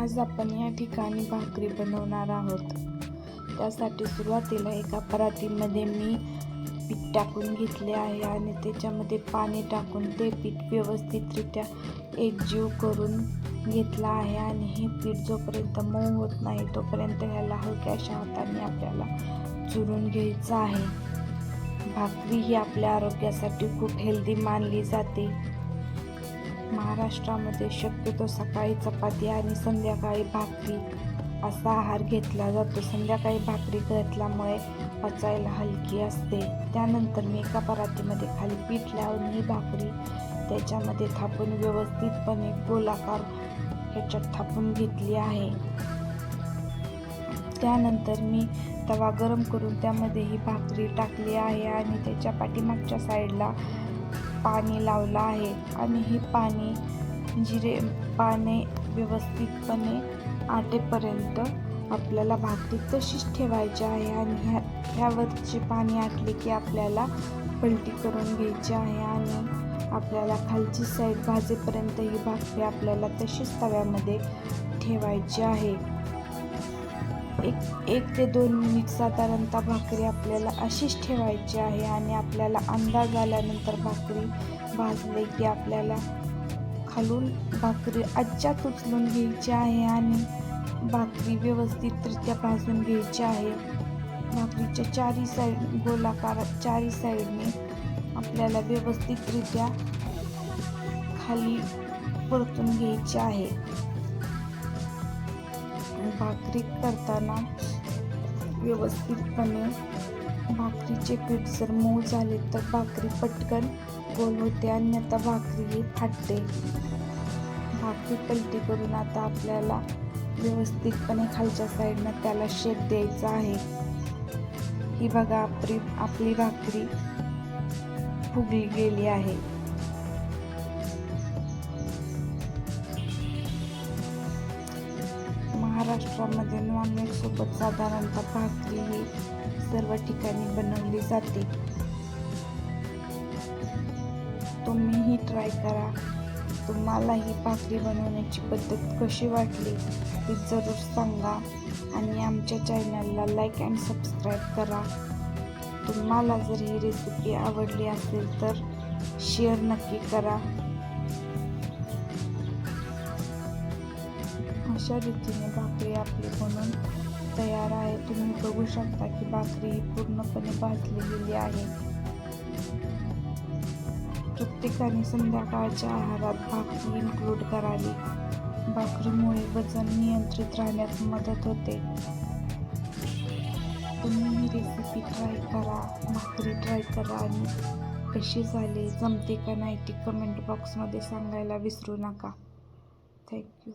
आज आपण या ठिकाणी भाकरी बनवणार आहोत. त्यासाठी सुरुवातीला एका परातीमध्ये मी पीठ टाकून घेतले आहे आणि त्याच्यामध्ये पाणी टाकून ते पीठ व्यवस्थितरित्या एकजीव करून घेतला आहे आणि हे पीठ जोपर्यंत मऊ होत नाही तोपर्यंत ह्याला हलक्याशा हाताने आपल्याला चुरून घ्यायचं आहे. भाकरी ही आपल्या आरोग्यासाठी खूप हेल्दी मानली जाते. महाराष्ट्रामध्ये शक्यतो सकाळी चपाती आणि संध्याकाळी भाकरी असा आहार घेतला जातो. संध्याकाळी भाकरी घेतल्यामुळे पचायला हलकी असते. त्यानंतर मी एका परातीमध्ये खाली पीठ लावून ही भाकरी त्याच्यामध्ये थापून व्यवस्थितपणे गोलाकार ह्याच्यात थापून घेतली आहे. त्यानंतर मी तवा गरम करून त्यामध्ये ही भाकरी टाकली आहे आणि त्याच्या पाठीमागच्या साईडला पाणी लावलं आहे आणि हे पाणी जिरे पाने व्यवस्थितपणे आटेपर्यंत आपल्याला भाकरी तशीच ठेवायची आहे आणि ह्या ह्यावरचे पाणी आटले की आपल्याला पलटी करून घ्यायची आहे आणि आपल्याला खालची साईड भाजेपर्यंत ही भाकरी आपल्याला तशीच तव्यामध्ये ठेवायची आहे. एक एक ते दोन मिनिट साधारणतः भाकरी आपल्याला अशीच ठेवायची आहे आणि आपल्याला अंदाज आल्यानंतर भाकरी भाजले की आपल्याला खालून भाकरी अज्जात उचलून घ्यायची आहे आणि भाकरी व्यवस्थितरित्या भाजून घ्यायची आहे. भाकरीच्या चारी साईड गोलाकारात चारी साईडने आपल्याला व्यवस्थितरित्या खाली परतून घ्यायची आहे. भाकरी करताना व्यवस्थितपणे भाकरीचे पीठ जर मऊ झाले तर भाकरी पटकन गोल होते आणि आता भाकरी ही फाटते. भाकरी पलटी करून आता आपल्याला व्यवस्थितपणे खालच्या साईडनं त्याला शेप द्यायचा आहे. ही बघा आपली आपली भाकरी फुगली गेली आहे. महाराष्ट्रामध्ये नॉनव्हेज सोबत साधारणतः भाकरी ही सर्व ठिकाणी बनवली जाते. तुम्हीही ट्राय करा. तुम्हाला ही भाकरी बनवण्याची पद्धत कशी वाटली ती जरूर सांगा आणि आमच्या चॅनलला लाईक अँड सबस्क्राईब करा. तुम्हाला जर ही रेसिपी आवडली असेल तर शेअर नक्की करा. अशा रीतीने भाकरी आपली बनून तयार आहे. तुम्ही बघू शकता की भाकरी ही पूर्णपणे भाजली गेली आहे. प्रत्येकाने संध्याकाळच्या आहारात भाकरी इन्क्लूड करावी. भाकरीमुळे वजन नियंत्रित राहण्यास मदत होते. तुम्ही ही रेसिपी ट्राय करा भाकरी ट्राय करा आणि कशी झाली जमते का नाही ती कमेंट बॉक्समध्ये सांगायला विसरू नका. थँक्यू